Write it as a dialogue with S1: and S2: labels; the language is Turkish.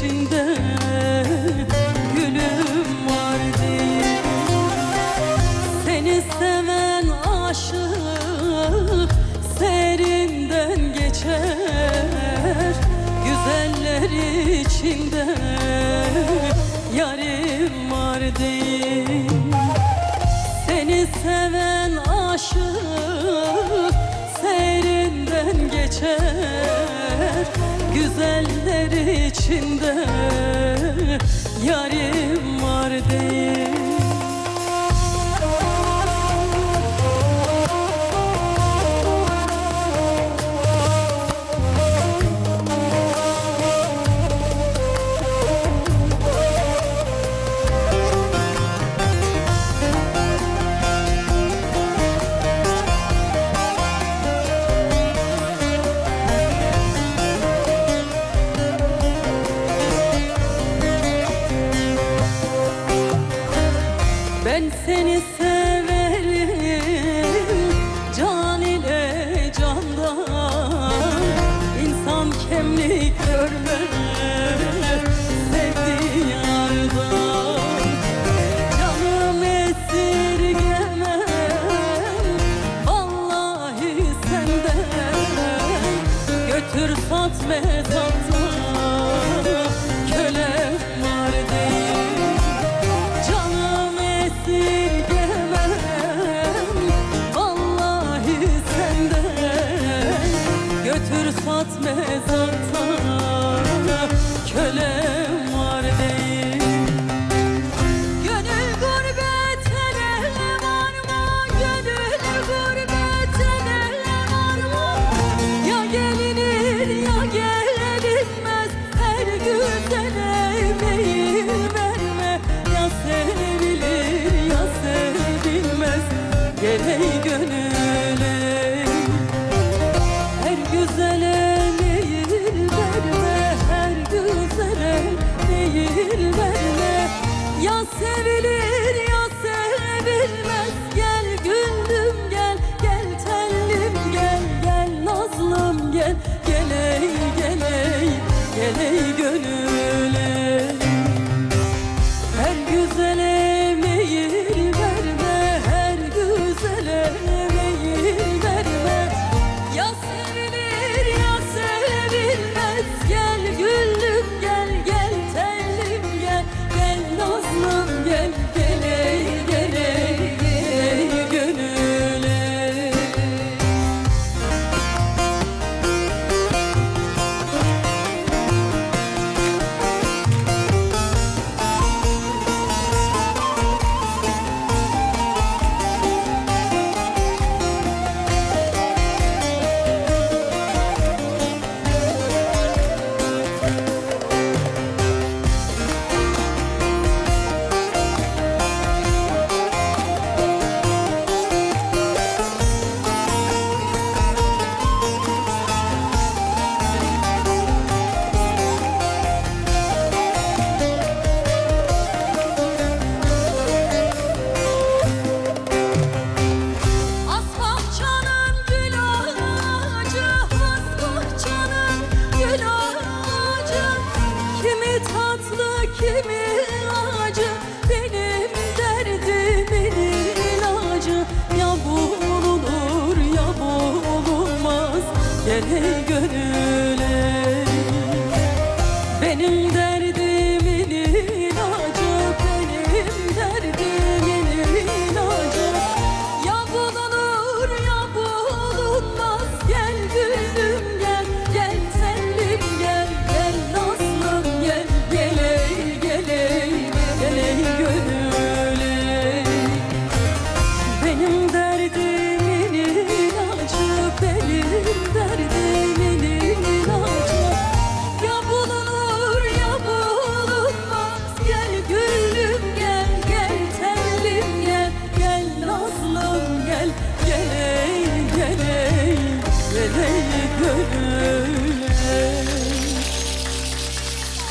S1: içinde gülüm var diye. Seni seven aşık serinden geçer Güzeller içinde yarim var diye. Seni seven içinde yarim var değil Ben seni severim can ile candan. İnsan kemlik görmez sevdiği yardan. Canım esirgemem vallahi senden. Götür sat mezatla sat mezarta Kölem var değil Gönül gurbetine varma Gönül gurbetine varma Ya gelinir ya gelinmez Her güzele meyil verme. Ya sevilir ya sevilmez. Gel sevilir ya sevilmez. Gel güldüm gel Gel tellim gel Gel nazlım gel. Gel ey gel ey gönüle gel ey gönüle nazlım gel,